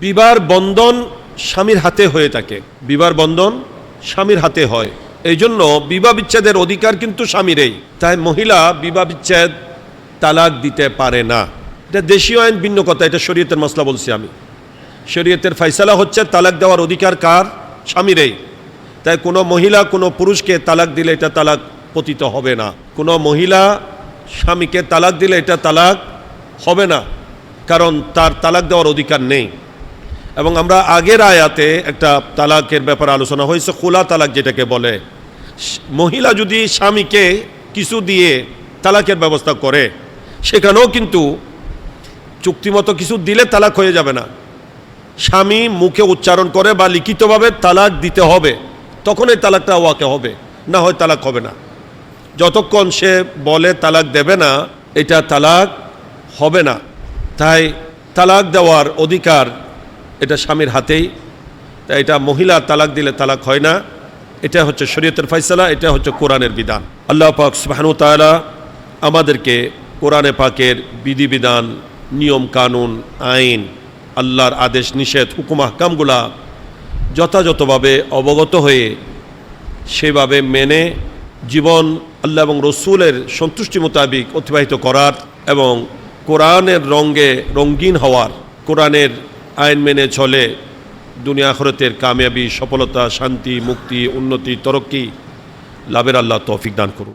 Bieber বন্ধন স্বামীর হাতে হয়ে থাকে। বিবার বন্ধন স্বামীর হাতে হয়। এই জন্য বিবাহ বিচ্ছেদের অধিকার কিন্তু স্বামীরই। তাই মহিলা বিবাহ বিচ্ছেদ তালাক দিতে পারে না। এটা দেশীয় আইন ভিন্ন কথা, এটা শরীয়তের মশলা বলছি আমি। শরীয়তের ফয়সালা হচ্ছে তালাক দেওয়ার অধিকার কার? স্বামীরই। তাই কোনো মহিলা কোনো পুরুষকে তালাক দিলে এটা তালাক পতিত হবে না। কোনো মহিলা স্বামীকে তালাক দিলে এটা তালাক হবে না। কারণ তার তালাক দেওয়ার অধিকার নেই। এবং আমরা আগের আয়াতে একটা তালাকের ব্যাপারে আলোচনা হয়েছে, খোলা তালাক যেটাকে বলে। মহিলা যদি স্বামীকে কিছু দিয়ে তালাকের ব্যবস্থা করে, সেখানেও কিন্তু চুক্তিমতো কিছু দিলে তালাক হয়ে যাবে না। স্বামী মুখে উচ্চারণ করে বা লিখিতভাবে তালাক দিতে হবে তখন এই তালাকটা ওয়াকে হবে, না হয় তালাক হবে না। যতক্ষণ সে বলে তালাক দেবে না, এটা তালাক হবে না। তাই তালাক দেওয়ার অধিকার এটা স্বামীর হাতেই, তাই এটা মহিলা তালাক দিলে তালাক হয় না। এটা হচ্ছে শরীয়তের ফয়সালা, এটা হচ্ছে কোরআনের বিধান। আল্লাহ পাক সুবহানাহু ওয়া তাআলা আমাদেরকে কোরআনে পাকের বিধিবিধান, নিয়ম কানুন, আইন, আল্লাহর আদেশ, নিষেধ, হুকুম, আহকামগুলা যথাযথভাবে অবগত হয়ে সেভাবে মেনে জীবন আল্লাহ এবং রসুলের সন্তুষ্টি মোতাবিক অতিবাহিত করার এবং কোরআনের রঙ্গে রঙ্গিন হওয়ার, কোরআনের আইন মেনে চলে, দুনিয়া আখরতের কামিয়াবি, সফলতা, শান্তি, মুক্তি, উন্নতি, তরক্কি। লাভের আল্লাহ তৌফিক দান করুন।